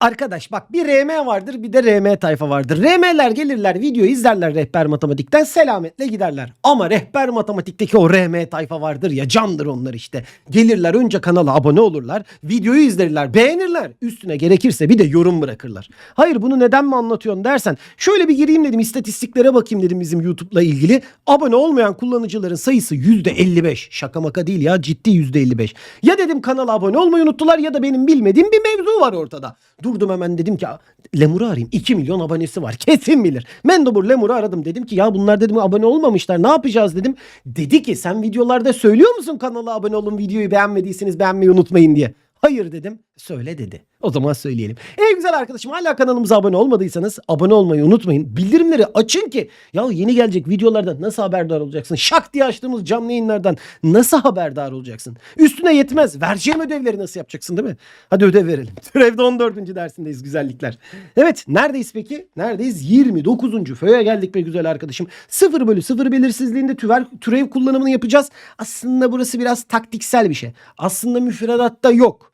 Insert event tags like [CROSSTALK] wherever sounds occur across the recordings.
Arkadaş bak bir RM vardır bir de RM tayfa vardır. RM'ler gelirler videoyu izlerler rehber matematikten selametle giderler. Ama rehber matematikteki o RM tayfa vardır ya candır onlar işte. Gelirler önce kanala abone olurlar, videoyu izlerler, beğenirler. Üstüne gerekirse bir de yorum bırakırlar. Hayır bunu neden mi anlatıyorsun dersen şöyle bir gireyim dedim istatistiklere bakayım dedim bizim YouTube'la ilgili. Abone olmayan kullanıcıların sayısı %55. Şaka maka değil ya ciddi %55. Ya dedim kanala abone olmayı unuttular ya da benim bilmediğim bir mevzu var ortada. Durdum hemen dedim ki Lemur'u arayayım. 2 milyon abonesi var. Kesin bilir. Mendobur Lemur'u aradım. Dedim ki ya bunlar dedim abone olmamışlar. Ne yapacağız dedim. Dedi ki sen videolarda söylüyor musun kanala abone olun videoyu beğenmediyseniz beğenmeyi unutmayın diye. Hayır dedim. Söyle dedi. O zaman söyleyelim. Ey güzel arkadaşım hala kanalımıza abone olmadıysanız abone olmayı unutmayın. Bildirimleri açın ki ya yeni gelecek videolardan nasıl haberdar olacaksın? Şak diye açtığımız canlı yayınlardan nasıl haberdar olacaksın? Üstüne yetmez. Vereceğim ödevleri nasıl yapacaksın değil mi? Hadi ödev verelim. [LAUGHS] Türevde 14. dersindeyiz güzellikler. Evet neredeyiz peki? Neredeyiz? 29. föye geldik be güzel arkadaşım. 0 bölü 0 belirsizliğinde tüver, türev kullanımını yapacağız. Aslında burası biraz taktiksel bir şey. Aslında müfredatta yok.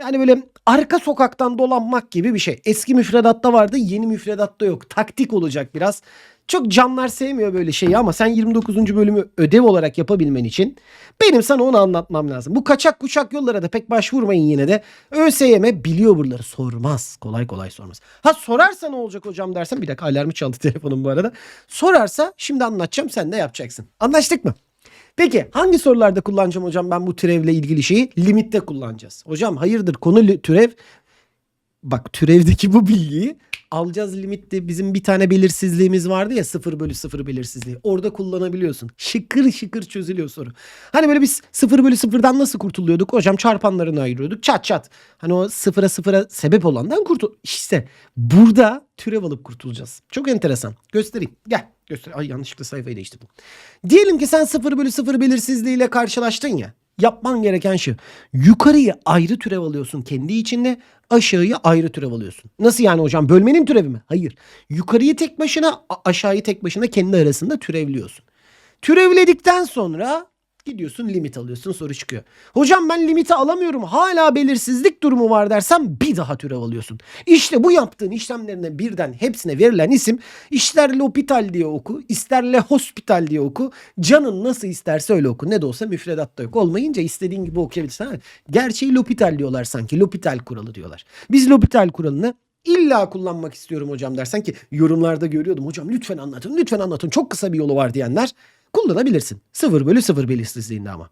Yani böyle arka sokaktan dolanmak gibi bir şey. Eski müfredatta vardı, yeni müfredatta yok. Taktik olacak biraz. Çok canlar sevmiyor böyle şeyi ama sen 29. bölümü ödev olarak yapabilmen için benim sana onu anlatmam lazım. Bu kaçak kuçak yollara da pek başvurmayın yine de. ÖSYM biliyor buraları sormaz. Kolay kolay sormaz. Ha sorarsa ne olacak hocam dersen bir dakika alarmı çaldı [LAUGHS] telefonum bu arada. Sorarsa şimdi anlatacağım sen de yapacaksın. Anlaştık mı? Peki hangi sorularda kullanacağım hocam ben bu türevle ilgili şeyi? Limitte kullanacağız. Hocam hayırdır konu türev. Bak türevdeki bu bilgiyi alacağız limitte bizim bir tane belirsizliğimiz vardı ya 0 bölü 0 belirsizliği. Orada kullanabiliyorsun. Şıkır şıkır çözülüyor soru. Hani böyle biz 0 bölü 0'dan nasıl kurtuluyorduk? Hocam çarpanlarını ayırıyorduk. Çat çat. Hani o sıfıra sıfıra sebep olandan kurtul. İşte burada türev alıp kurtulacağız. Çok enteresan. Göstereyim. Gel. Göster. Ay yanlışlıkla sayfayı değiştirdim. Diyelim ki sen 0 bölü 0 belirsizliğiyle karşılaştın ya. Yapman gereken şu. Yukarıyı ayrı türev alıyorsun kendi içinde. Aşağıyı ayrı türev alıyorsun. Nasıl yani hocam? Bölmenin türevi mi? Hayır. Yukarıyı tek başına aşağıyı tek başına kendi arasında türevliyorsun. Türevledikten sonra gidiyorsun limit alıyorsun soru çıkıyor. Hocam ben limiti alamıyorum hala belirsizlik durumu var dersem bir daha türev alıyorsun. İşte bu yaptığın işlemlerine birden hepsine verilen isim ister L'Hopital diye oku ister Le Hospital diye oku canın nasıl isterse öyle oku. Ne de olsa müfredatta yok olmayınca istediğin gibi okuyabilirsin. Gerçeği L'Hopital diyorlar sanki L'Hopital kuralı diyorlar. Biz L'Hopital kuralını İlla kullanmak istiyorum hocam dersen ki yorumlarda görüyordum. Hocam lütfen anlatın lütfen anlatın çok kısa bir yolu var diyenler kullanabilirsin. 0 bölü 0 belirsizliğinde ama.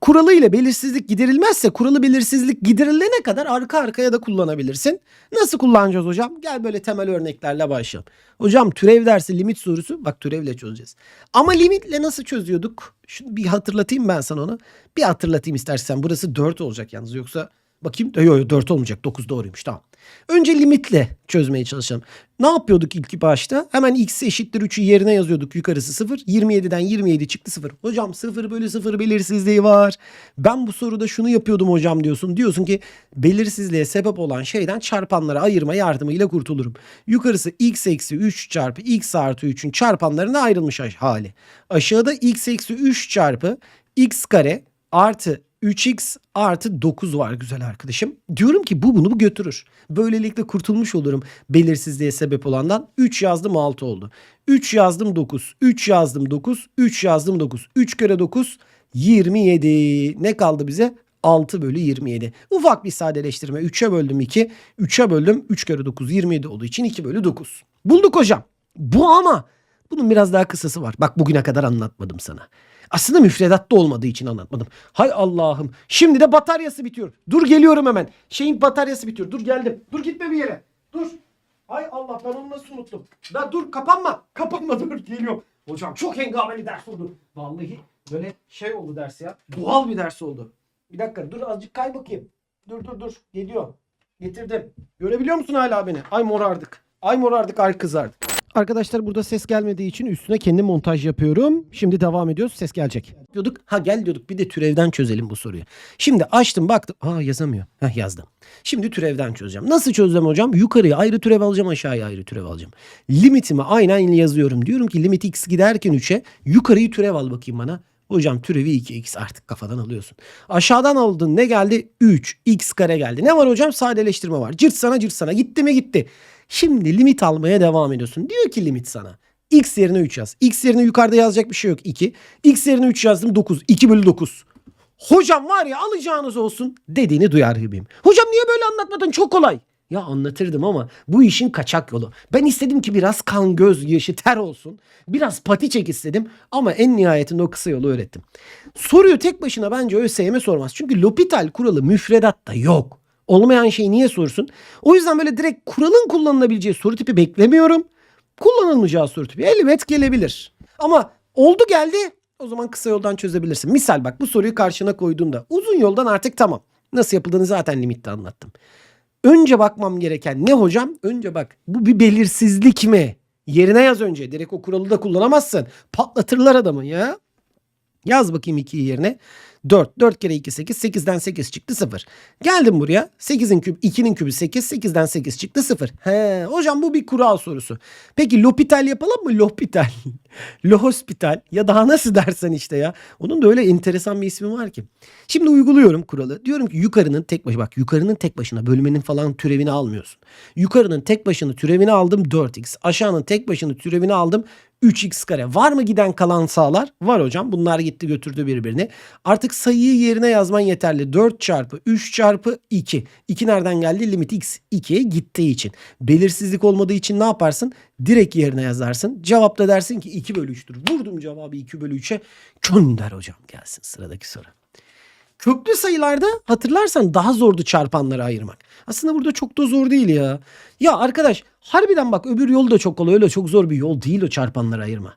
Kuralı ile belirsizlik giderilmezse kuralı belirsizlik giderilene kadar arka arkaya da kullanabilirsin. Nasıl kullanacağız hocam? Gel böyle temel örneklerle başlayalım. Hocam türev dersi limit sorusu bak türevle çözeceğiz. Ama limitle nasıl çözüyorduk? Şunu bir hatırlatayım ben sana onu. Bir hatırlatayım istersen. Burası 4 olacak yalnız yoksa bakayım. Yok yok 4 olmayacak 9 doğruymuş tamam. Önce limitle çözmeye çalışalım. Ne yapıyorduk ilk başta? Hemen x eşittir 3'ü yerine yazıyorduk. Yukarısı 0. 27'den 27 çıktı 0. Hocam 0 bölü 0 belirsizliği var. Ben bu soruda şunu yapıyordum hocam diyorsun. Diyorsun ki belirsizliğe sebep olan şeyden çarpanlara ayırma yardımıyla kurtulurum. Yukarısı x eksi 3 çarpı x artı 3'ün çarpanlarına ayrılmış hali. Aşağıda x eksi 3 çarpı x kare artı 3x artı 9 var güzel arkadaşım. Diyorum ki bu bunu bu götürür. Böylelikle kurtulmuş olurum belirsizliğe sebep olandan. 3 yazdım 6 oldu. 3 yazdım 9. 3 yazdım 9. 3 yazdım 9. 3 kere 9 27. Ne kaldı bize? 6 bölü 27. Ufak bir sadeleştirme. 3'e böldüm 2. 3'e böldüm 3 kere 9 27 olduğu için 2 bölü 9. Bulduk hocam. Bu ama bunun biraz daha kısası var. Bak bugüne kadar anlatmadım sana. Aslında müfredatta olmadığı için anlatmadım. Hay Allah'ım. Şimdi de bataryası bitiyor. Dur geliyorum hemen. Şeyin bataryası bitiyor. Dur geldim. Dur gitme bir yere. Dur. Hay Allah ben onu nasıl unuttum. Da dur kapanma. Kapanma dur geliyorum. Hocam çok hengameli ders oldu. Vallahi böyle şey oldu ders ya. Doğal bir ders oldu. Bir dakika dur azıcık kay bakayım. Dur dur dur. Geliyor. Getirdim. Görebiliyor musun hala beni? Ay morardık. Ay morardık ay kızardık. Arkadaşlar burada ses gelmediği için üstüne kendi montaj yapıyorum. Şimdi devam ediyoruz. Ses gelecek. Diyorduk ha gel diyorduk bir de türevden çözelim bu soruyu. Şimdi açtım baktım. Aa yazamıyor. Heh yazdım. Şimdi türevden çözeceğim. Nasıl çözeceğim hocam? Yukarıya ayrı türev alacağım aşağıya ayrı türev alacağım. Limitimi aynen yazıyorum. Diyorum ki limit x giderken 3'e yukarıyı türev al bakayım bana. Hocam türevi 2x artık kafadan alıyorsun. Aşağıdan aldın ne geldi? 3 x kare geldi. Ne var hocam? Sadeleştirme var. Cırt sana cırt sana. Gitti mi gitti. Şimdi limit almaya devam ediyorsun. Diyor ki limit sana. X yerine 3 yaz. X yerine yukarıda yazacak bir şey yok 2. X yerine 3 yazdım 9. 2 bölü 9. Hocam var ya alacağınız olsun dediğini duyar gibiyim. Hocam niye böyle anlatmadın çok kolay. Ya anlatırdım ama bu işin kaçak yolu. Ben istedim ki biraz kan göz yaşı ter olsun. Biraz pati çek istedim ama en nihayetinde o kısa yolu öğrettim. Soruyu tek başına bence ÖSYM sormaz. Çünkü L'Hopital kuralı müfredatta yok. Olmayan şeyi niye sorsun? O yüzden böyle direkt kuralın kullanılabileceği soru tipi beklemiyorum. Kullanılmayacağı soru tipi elbet gelebilir. Ama oldu geldi o zaman kısa yoldan çözebilirsin. Misal bak bu soruyu karşına koyduğumda uzun yoldan artık tamam. Nasıl yapıldığını zaten limitte anlattım. Önce bakmam gereken ne hocam? Önce bak bu bir belirsizlik mi? Yerine yaz önce. Direkt o kuralı da kullanamazsın. Patlatırlar adamı ya. Yaz bakayım 2'yi yerine. 4. 4 kere 2 8. 8'den 8 çıktı 0. Geldim buraya. 8'in küp 2'nin kübü 8. 8'den 8 çıktı 0. He, hocam bu bir kural sorusu. Peki L'Hopital yapalım mı? L'Hopital. [LAUGHS] L'Hospital ya daha nasıl dersen işte ya. Onun da öyle enteresan bir ismi var ki. Şimdi uyguluyorum kuralı. Diyorum ki yukarının tek başı bak yukarının tek başına bölmenin falan türevini almıyorsun. Yukarının tek başına türevini aldım 4x. Aşağının tek başına türevini aldım 3x kare. Var mı giden kalan sağlar? Var hocam. Bunlar gitti götürdü birbirini. Artık sayıyı yerine yazman yeterli. 4 çarpı 3 çarpı 2. 2 nereden geldi? Limit x 2'ye gittiği için. Belirsizlik olmadığı için ne yaparsın? Direkt yerine yazarsın. Cevapta dersin ki 2 bölü 3'tür. Vurdum cevabı 2 bölü 3'e. Gönder hocam gelsin sıradaki soru. Köklü sayılarda hatırlarsan daha zordu çarpanları ayırmak. Aslında burada çok da zor değil ya. Ya arkadaş harbiden bak öbür yol da çok kolay. Öyle çok zor bir yol değil o çarpanları ayırma.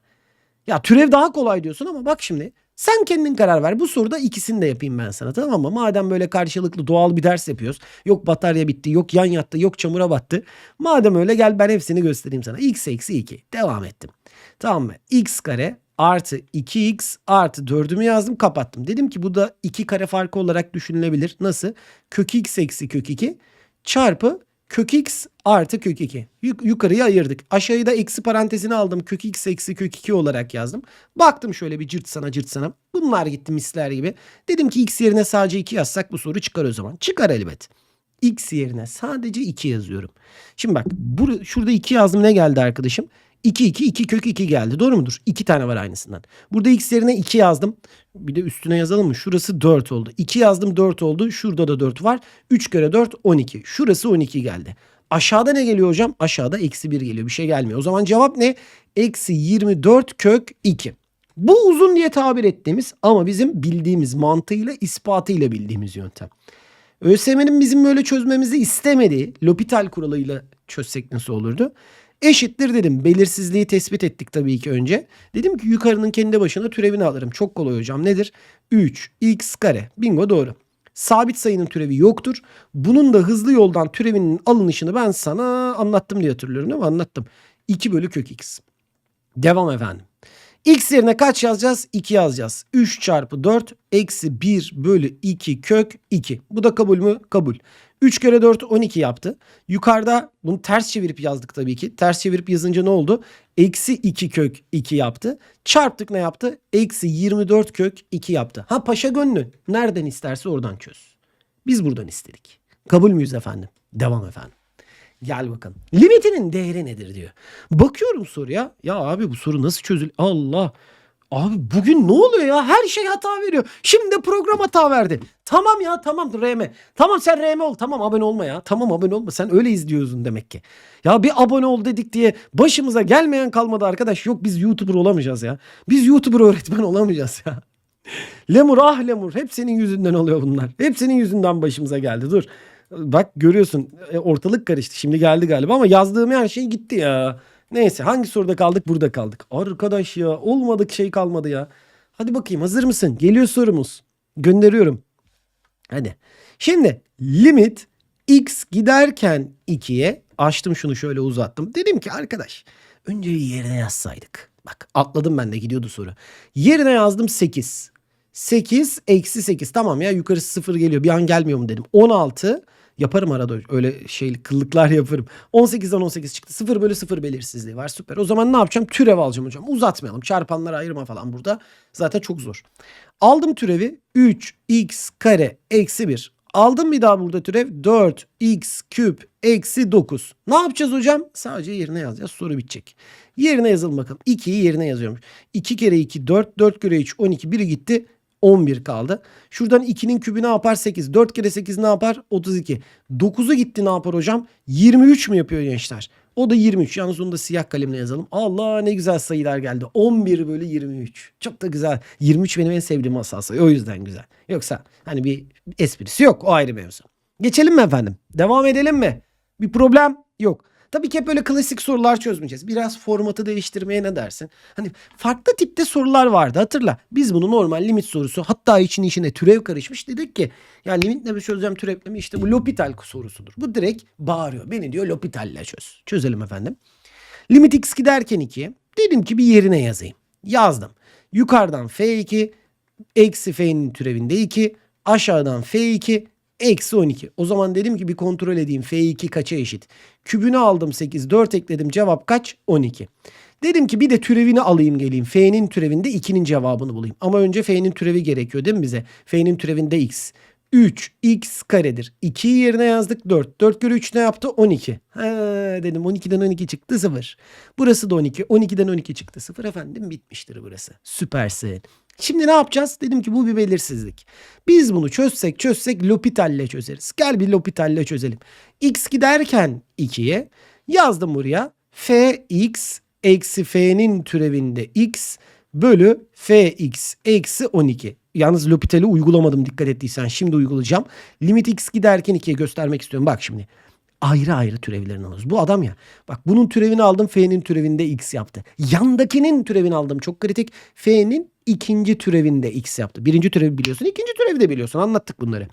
Ya türev daha kolay diyorsun ama bak şimdi sen kendin karar ver. Bu soruda ikisini de yapayım ben sana tamam mı? Madem böyle karşılıklı doğal bir ders yapıyoruz. Yok batarya bitti, yok yan yattı, yok çamura battı. Madem öyle gel ben hepsini göstereyim sana. x eksi 2. Devam ettim. Tamam mı? x kare artı 2x artı 4'ümü yazdım kapattım. Dedim ki bu da 2 kare farkı olarak düşünülebilir. Nasıl? Kök x eksi kök 2 çarpı kök x artı kök 2. Yuk- yukarıya ayırdık. Aşağıya da eksi parantezini aldım. Kök x eksi kök 2 olarak yazdım. Baktım şöyle bir cırt sana cırt sana. Bunlar gitti misler gibi. Dedim ki x yerine sadece 2 yazsak bu soru çıkar o zaman. Çıkar elbet. X yerine sadece 2 yazıyorum. Şimdi bak şurada 2 yazdım ne geldi arkadaşım? 2 2 2 kök 2 geldi. Doğru mudur? 2 tane var aynısından. Burada x yerine 2 yazdım. Bir de üstüne yazalım mı? Şurası 4 oldu. 2 yazdım 4 oldu. Şurada da 4 var. 3 kere 4 12. Şurası 12 geldi. Aşağıda ne geliyor hocam? Aşağıda eksi 1 geliyor. Bir şey gelmiyor. O zaman cevap ne? Eksi 24 kök 2. Bu uzun diye tabir ettiğimiz ama bizim bildiğimiz mantığıyla ispatıyla bildiğimiz yöntem. ÖSYM'nin bizim böyle çözmemizi istemediği L'Hopital kuralıyla çözsek nasıl olurdu? Eşittir dedim. Belirsizliği tespit ettik tabii ki önce. Dedim ki yukarının kendi başına türevini alırım. Çok kolay hocam. Nedir? 3 x kare. Bingo doğru. Sabit sayının türevi yoktur. Bunun da hızlı yoldan türevinin alınışını ben sana anlattım diye hatırlıyorum değil mi? Anlattım. 2 bölü kök x. Devam efendim. X yerine kaç yazacağız? 2 yazacağız. 3 çarpı 4 eksi 1 bölü 2 kök 2. Bu da kabul mü? Kabul. 3 kere 4 12 yaptı. Yukarıda bunu ters çevirip yazdık tabii ki. Ters çevirip yazınca ne oldu? Eksi 2 kök 2 yaptı. Çarptık ne yaptı? Eksi 24 kök 2 yaptı. Ha paşa gönlü. Nereden isterse oradan çöz. Biz buradan istedik. Kabul müyüz efendim? Devam efendim. Gel bakalım. Limitinin değeri nedir diyor. Bakıyorum soruya. Ya abi bu soru nasıl çözül? Allah. Abi bugün ne oluyor ya? Her şey hata veriyor. Şimdi program hata verdi. Tamam ya tamam RM. Tamam sen RM ol. Tamam abone olma ya. Tamam abone olma. Sen öyle izliyorsun demek ki. Ya bir abone ol dedik diye başımıza gelmeyen kalmadı arkadaş. Yok biz YouTuber olamayacağız ya. Biz YouTuber öğretmen olamayacağız ya. [LAUGHS] Lemur ah lemur. Hep senin yüzünden oluyor bunlar. Hep senin yüzünden başımıza geldi. Dur. Bak görüyorsun e, ortalık karıştı. Şimdi geldi galiba ama yazdığım her şey gitti ya. Neyse hangi soruda kaldık? Burada kaldık. Arkadaş ya olmadık şey kalmadı ya. Hadi bakayım hazır mısın? Geliyor sorumuz. Gönderiyorum. Hadi. Şimdi limit x giderken 2'ye açtım şunu şöyle uzattım. Dedim ki arkadaş önce yerine yazsaydık. Bak atladım ben de gidiyordu soru. Yerine yazdım 8. 8 eksi 8 tamam ya yukarısı 0 geliyor bir an gelmiyor mu dedim. 16 Yaparım arada öyle şey kıllıklar yaparım. 18'den 18 çıktı. 0 bölü 0 belirsizliği var. Süper. O zaman ne yapacağım? Türev alacağım hocam. Uzatmayalım. Çarpanları ayırma falan burada. Zaten çok zor. Aldım türevi. 3x kare eksi 1. Aldım bir daha burada türev. 4x küp eksi 9. Ne yapacağız hocam? Sadece yerine yazacağız. Soru bitecek. Yerine yazalım bakalım. 2'yi yerine yazıyorum. 2 kere 2 4. 4 kere 3 12. Biri gitti. 11 kaldı. Şuradan 2'nin kübü ne yapar? 8. 4 kere 8 ne yapar? 32. 9'u gitti ne yapar hocam? 23 mü yapıyor gençler? O da 23. Yalnız onu da siyah kalemle yazalım. Allah ne güzel sayılar geldi. 11 bölü 23. Çok da güzel. 23 benim en sevdiğim asal sayı. O yüzden güzel. Yoksa hani bir esprisi yok. O ayrı mevzu. Geçelim mi efendim? Devam edelim mi? Bir problem yok. Tabii ki hep böyle klasik sorular çözmeyeceğiz. Biraz formatı değiştirmeye ne dersin? Hani farklı tipte sorular vardı hatırla. Biz bunu normal limit sorusu hatta için içine türev karışmış dedik ki ya limitle mi çözeceğim türevle mi? İşte bu L'Hopital sorusudur. Bu direkt bağırıyor. Beni diyor L'Hopital'le çöz. Çözelim efendim. Limit x giderken 2'ye dedim ki bir yerine yazayım. Yazdım. Yukarıdan f2 eksi f'nin türevinde 2 aşağıdan f2 Eksi 12. O zaman dedim ki bir kontrol edeyim. F2 kaça eşit? Kübünü aldım 8. 4 ekledim. Cevap kaç? 12. Dedim ki bir de türevini alayım geleyim. F'nin türevinde 2'nin cevabını bulayım. Ama önce F'nin türevi gerekiyor değil mi bize? F'nin türevinde x. 3 x karedir. 2'yi yerine yazdık 4. 4 kere 3 ne yaptı? 12. He dedim 12'den 12 çıktı 0. Burası da 12. 12'den 12 çıktı 0 efendim bitmiştir burası. Süpersin. Şimdi ne yapacağız? Dedim ki bu bir belirsizlik. Biz bunu çözsek çözsek L'Hopital'le çözeriz. Gel bir L'Hopital'le çözelim. X giderken 2'ye yazdım buraya. Fx eksi F'nin türevinde X bölü Fx eksi 12. Yalnız L'Hopital'i uygulamadım dikkat ettiysen. Şimdi uygulayacağım. Limit x giderken 2'ye göstermek istiyorum. Bak şimdi ayrı ayrı türevlerini alıyoruz. Bu adam ya. Bak bunun türevini aldım. F'nin türevinde x yaptı. Yandakinin türevini aldım. Çok kritik. F'nin ikinci türevinde x yaptı. Birinci türevi biliyorsun. ikinci türevi de biliyorsun. Anlattık bunları.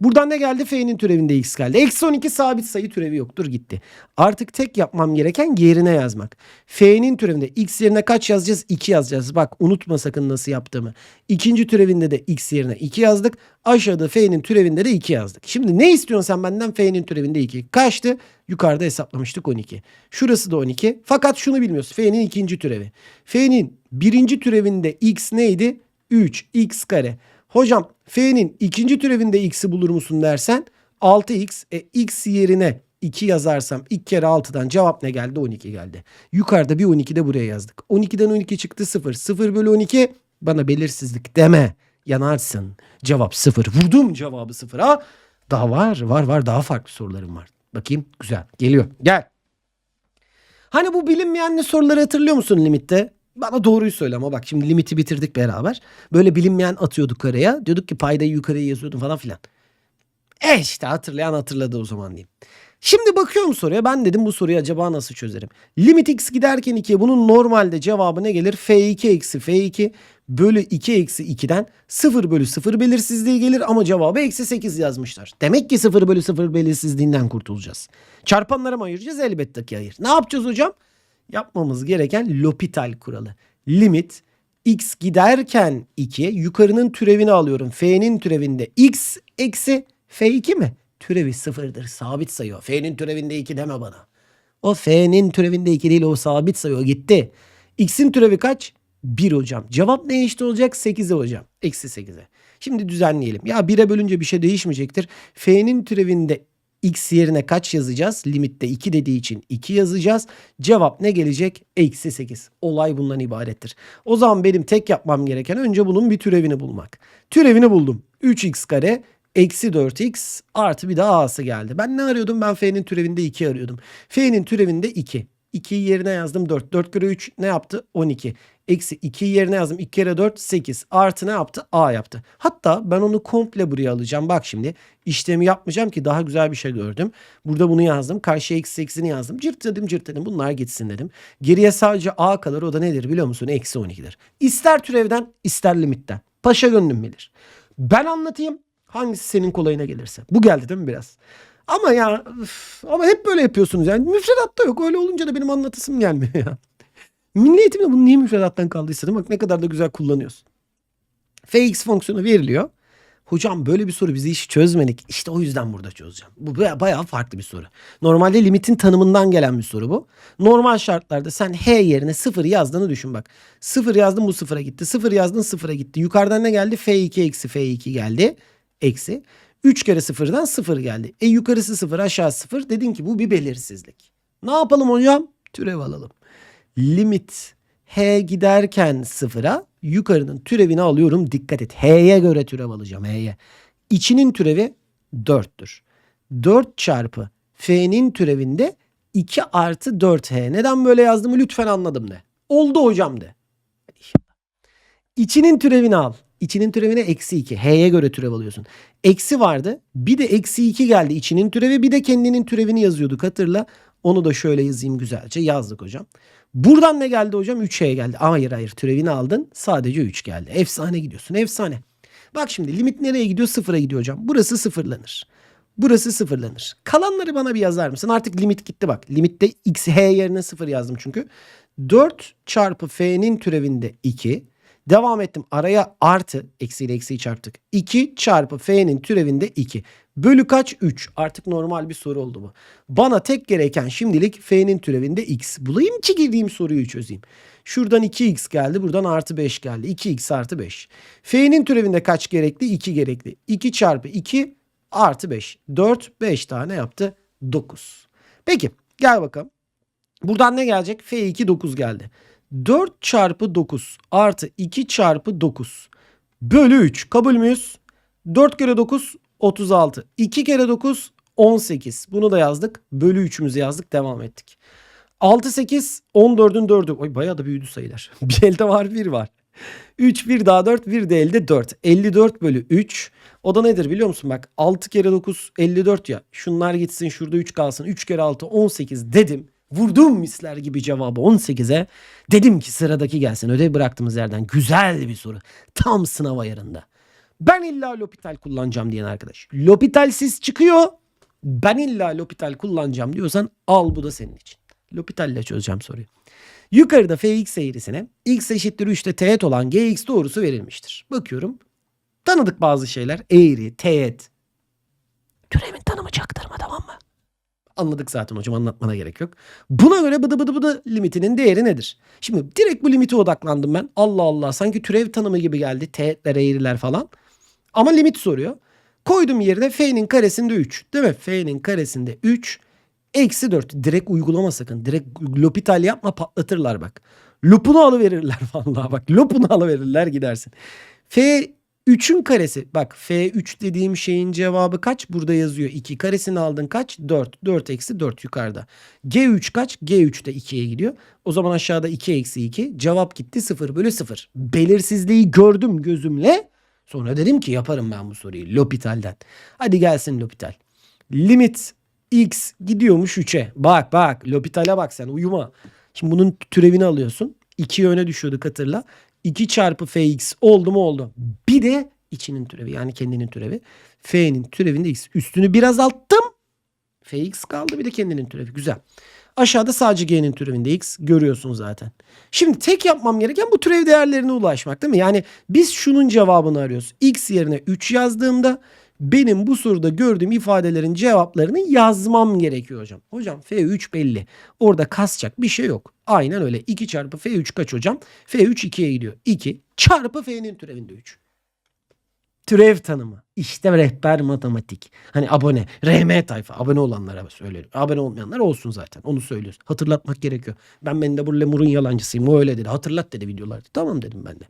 Buradan ne geldi? F'nin türevinde x geldi. Eksi 12 sabit sayı türevi yoktur gitti. Artık tek yapmam gereken yerine yazmak. F'nin türevinde x yerine kaç yazacağız? 2 yazacağız. Bak unutma sakın nasıl yaptığımı. İkinci türevinde de x yerine 2 yazdık. Aşağıda F'nin türevinde de 2 yazdık. Şimdi ne istiyorsun sen benden? F'nin türevinde 2. Kaçtı? Yukarıda hesaplamıştık 12. Şurası da 12. Fakat şunu bilmiyoruz. F'nin ikinci türevi. F'nin birinci türevinde x neydi? 3 x kare. Hocam f'nin ikinci türevinde x'i bulur musun dersen 6x e, x yerine 2 yazarsam 2 kere 6'dan cevap ne geldi? 12 geldi. Yukarıda bir 12 de buraya yazdık. 12'den 12 çıktı 0. 0 bölü 12 bana belirsizlik deme. Yanarsın. Cevap 0. Vurdum cevabı 0. Ha? Daha var var var daha farklı sorularım var. Bakayım güzel geliyor gel. Hani bu bilinmeyenli soruları hatırlıyor musun limitte? Bana doğruyu söyle ama bak şimdi limiti bitirdik beraber. Böyle bilinmeyen atıyorduk araya. Diyorduk ki paydayı yukarıya yazıyordum falan filan. E işte hatırlayan hatırladı o zaman diyeyim. Şimdi bakıyorum soruya ben dedim bu soruyu acaba nasıl çözerim? Limit x giderken 2'ye bunun normalde cevabı ne gelir? f2 eksi f2 bölü 2 eksi 2'den 0 bölü 0 belirsizliği gelir ama cevabı eksi 8 yazmışlar. Demek ki 0 bölü 0 belirsizliğinden kurtulacağız. Çarpanlara mı ayıracağız? Elbette ki hayır. Ne yapacağız hocam? Yapmamız gereken L'Hopital kuralı. Limit x giderken 2'ye yukarının türevini alıyorum. F'nin türevinde x eksi f2 mi? Türevi sıfırdır. Sabit sayıyor. F'nin türevinde 2 deme bana. O F'nin türevinde 2 değil o sabit sayıyor. Gitti. X'in türevi kaç? 1 hocam. Cevap ne eşit olacak? 8'e hocam. Eksi 8'e. Şimdi düzenleyelim. Ya 1'e bölünce bir şey değişmeyecektir. F'nin türevinde x yerine kaç yazacağız? Limitte 2 dediği için 2 yazacağız. Cevap ne gelecek? Eksi 8. Olay bundan ibarettir. O zaman benim tek yapmam gereken önce bunun bir türevini bulmak. Türevini buldum. 3x kare eksi 4x artı bir daha a'sı geldi. Ben ne arıyordum? Ben f'nin türevinde 2 arıyordum. F'nin türevinde 2. 2'yi yerine yazdım 4. 4 kere 3 ne yaptı? 12. Eksi 2'yi yerine yazdım. 2 kere 4 8. Artı ne yaptı? A yaptı. Hatta ben onu komple buraya alacağım. Bak şimdi işlemi yapmayacağım ki daha güzel bir şey gördüm. Burada bunu yazdım. Karşıya eksi 8'ini yazdım. Cırt dedim cırt dedim. Bunlar gitsin dedim. Geriye sadece A kalır. O da nedir biliyor musun? Eksi 12'dir. İster türevden ister limitten. Paşa gönlüm bilir. Ben anlatayım. Hangisi senin kolayına gelirse. Bu geldi değil mi biraz? Ama ya üf, ama hep böyle yapıyorsunuz yani. Müfredatta yok. Öyle olunca da benim anlatasım gelmiyor ya. Milli eğitimde bunu niye müfredattan kaldıysa değil? Bak ne kadar da güzel kullanıyorsun. fx fonksiyonu veriliyor. Hocam böyle bir soru bizi hiç çözmedik. İşte o yüzden burada çözeceğim. Bu baya- bayağı farklı bir soru. Normalde limitin tanımından gelen bir soru bu. Normal şartlarda sen h yerine 0 yazdığını düşün bak. 0 yazdın bu sıfıra gitti. 0 yazdın sıfıra gitti. Yukarıdan ne geldi? f2 eksi f2 geldi. Eksi. 3 kere sıfırdan 0 geldi. E yukarısı 0 aşağı 0. Dedin ki bu bir belirsizlik. Ne yapalım hocam? Türev alalım. Limit h giderken sıfıra yukarının türevini alıyorum. Dikkat et. H'ye göre türev alacağım. H'ye. İçinin türevi 4'tür. 4 çarpı f'nin türevinde 2 artı 4h. Neden böyle yazdığımı lütfen anladım de. Oldu hocam de. İçinin türevini al. İçinin türevine eksi 2. H'ye göre türev alıyorsun. Eksi vardı. Bir de eksi 2 geldi. İçinin türevi bir de kendinin türevini yazıyorduk hatırla. Onu da şöyle yazayım güzelce. Yazdık hocam. Buradan ne geldi hocam? 3'e geldi. Hayır hayır türevini aldın. Sadece 3 geldi. Efsane gidiyorsun. Efsane. Bak şimdi limit nereye gidiyor? Sıfıra gidiyor hocam. Burası sıfırlanır. Burası sıfırlanır. Kalanları bana bir yazar mısın? Artık limit gitti bak. Limitte x h yerine sıfır yazdım çünkü. 4 çarpı f'nin türevinde 2. Devam ettim. Araya artı eksiyle eksiyi çarptık. 2 çarpı f'nin türevinde 2. Bölü kaç? 3. Artık normal bir soru oldu bu. Bana tek gereken şimdilik f'nin türevinde x. Bulayım ki girdiğim soruyu çözeyim. Şuradan 2x geldi. Buradan artı 5 geldi. 2x artı 5. F'nin türevinde kaç gerekli? 2 gerekli. 2 çarpı 2 artı 5. 4, 5 tane yaptı. 9. Peki gel bakalım. Buradan ne gelecek? F2 9 geldi. 4 çarpı 9 artı 2 çarpı 9 bölü 3. Kabul müyüz? 4 kere 9 36. 2 kere 9 18. Bunu da yazdık. Bölü 3'ümüzü yazdık. Devam ettik. 6 8 14'ün 4'ü. Oy bayağı da büyüdü sayılar. [LAUGHS] bir elde var bir var. 3 bir daha 4 bir de elde 4. 54 bölü 3. O da nedir biliyor musun? Bak 6 kere 9 54 ya. Şunlar gitsin şurada 3 kalsın. 3 kere 6 18 dedim. Vurdum misler gibi cevabı 18'e. Dedim ki sıradaki gelsin. Ödev bıraktığımız yerden. Güzel bir soru. Tam sınav ayarında. Ben illa L'Hopital kullanacağım diyen arkadaş. L'Hopital'siz çıkıyor. Ben illa L'Hopital kullanacağım diyorsan al bu da senin için. L'Hopital ile çözeceğim soruyu. Yukarıda fx eğrisine x eşittir 3'te teğet olan gx doğrusu verilmiştir. Bakıyorum. Tanıdık bazı şeyler. Eğri, teğet. Türevin tanımı çaktırma tamam mı? Anladık zaten hocam anlatmana gerek yok. Buna göre bıdı bıdı bıdı limitinin değeri nedir? Şimdi direkt bu limite odaklandım ben. Allah Allah sanki türev tanımı gibi geldi. Teğetler, eğriler falan. Ama limit soruyor. Koydum yerine f'nin karesinde 3. Değil mi? F'nin karesinde 3. Eksi 4. Direkt uygulama sakın. Direkt L'Hopital yapma patlatırlar bak. Lupunu alıverirler [LAUGHS] vallahi bak. Lupunu alıverirler gidersin. F 3'ün karesi. Bak F3 dediğim şeyin cevabı kaç? Burada yazıyor. 2 karesini aldın kaç? 4. 4 eksi 4 yukarıda. G3 kaç? G3 de 2'ye gidiyor. O zaman aşağıda 2 eksi 2. Cevap gitti 0 bölü 0. Belirsizliği gördüm gözümle. Sonra dedim ki yaparım ben bu soruyu. L'Hopital'den. Hadi gelsin L'Hopital. Limit x gidiyormuş 3'e. Bak bak L'Hopital'e bak sen uyuma. Şimdi bunun türevini alıyorsun. 2 öne düşüyorduk hatırla. 2 çarpı fx oldu mu oldu. Bir de içinin türevi yani kendinin türevi. F'nin türevinde x. Üstünü biraz alttım. fx kaldı bir de kendinin türevi. Güzel. Aşağıda sadece g'nin türevinde x görüyorsun zaten. Şimdi tek yapmam gereken bu türev değerlerine ulaşmak değil mi? Yani biz şunun cevabını arıyoruz. x yerine 3 yazdığımda benim bu soruda gördüğüm ifadelerin cevaplarını yazmam gerekiyor hocam. Hocam F3 belli. Orada kasacak bir şey yok. Aynen öyle. 2 çarpı F3 kaç hocam? F3 2'ye gidiyor. 2 çarpı F'nin türevinde 3. Türev tanımı. İşte rehber matematik. Hani abone. RM tayfa. Abone olanlara söylüyorum. Abone olmayanlar olsun zaten. Onu söylüyoruz. Hatırlatmak gerekiyor. Ben Mendebur Lemur'un yalancısıyım. O öyle dedi. Hatırlat dedi videolarda. Tamam dedim ben de.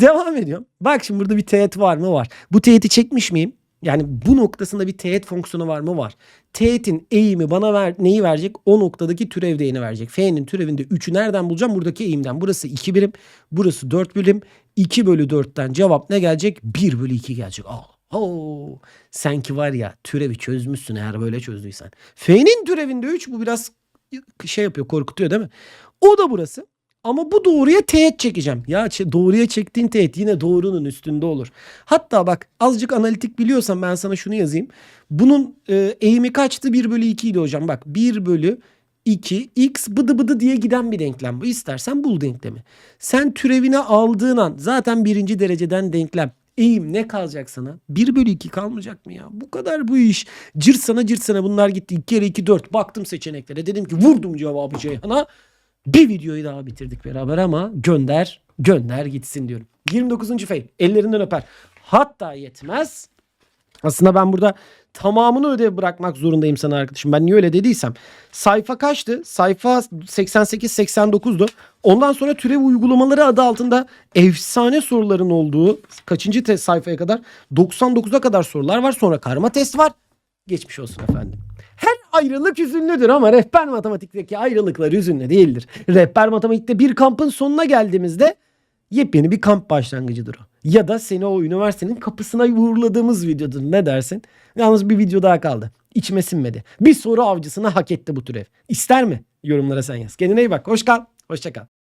Devam ediyorum. Bak şimdi burada bir teğet var mı? Var. Bu teğeti çekmiş miyim? Yani bu noktasında bir teğet fonksiyonu var mı? Var. Teğetin eğimi bana ver, neyi verecek? O noktadaki türev değerini verecek. F'nin türevinde 3'ü nereden bulacağım? Buradaki eğimden. Burası 2 birim. Burası 4 birim. 2 bölü 4'ten cevap ne gelecek? 1 bölü 2 gelecek. Aa, oo. Sen ki var ya türevi çözmüşsün eğer böyle çözdüysen. F'nin türevinde 3 bu biraz şey yapıyor korkutuyor değil mi? O da burası. Ama bu doğruya teğet çekeceğim. Ya doğruya çektiğin teğet yine doğrunun üstünde olur. Hatta bak azıcık analitik biliyorsan ben sana şunu yazayım. Bunun e, eğimi kaçtı? 1 bölü 2 idi hocam. Bak 1 bölü 2 x bıdı bıdı diye giden bir denklem bu. İstersen bul denklemi. Sen türevine aldığın an zaten birinci dereceden denklem. Eğim ne kalacak sana? 1 bölü 2 kalmayacak mı ya? Bu kadar bu iş. Cırt sana bunlar gitti. 2 kere 2 4. Baktım seçeneklere. Dedim ki vurdum cevabı Ceyhan'a. Bir videoyu daha bitirdik beraber ama gönder gönder gitsin diyorum. 29. fail. Ellerinden öper. Hatta yetmez. Aslında ben burada tamamını ödev bırakmak zorundayım sana arkadaşım. Ben niye öyle dediysem. Sayfa kaçtı? Sayfa 88-89'du. Ondan sonra türev uygulamaları adı altında efsane soruların olduğu kaçıncı sayfaya kadar? 99'a kadar sorular var. Sonra karma test var. Geçmiş olsun efendim. Her ayrılık hüzünlüdür ama rehber matematikteki ayrılıklar hüzünlü değildir. Rehber matematikte bir kampın sonuna geldiğimizde yepyeni bir kamp başlangıcıdır o. Ya da seni o üniversitenin kapısına uğurladığımız videodur. Ne dersin? Yalnız bir video daha kaldı. İçime sinmedi. Bir soru avcısına hak etti bu türev. İster mi? Yorumlara sen yaz. Kendine iyi bak. Hoş kal. Hoşça kal.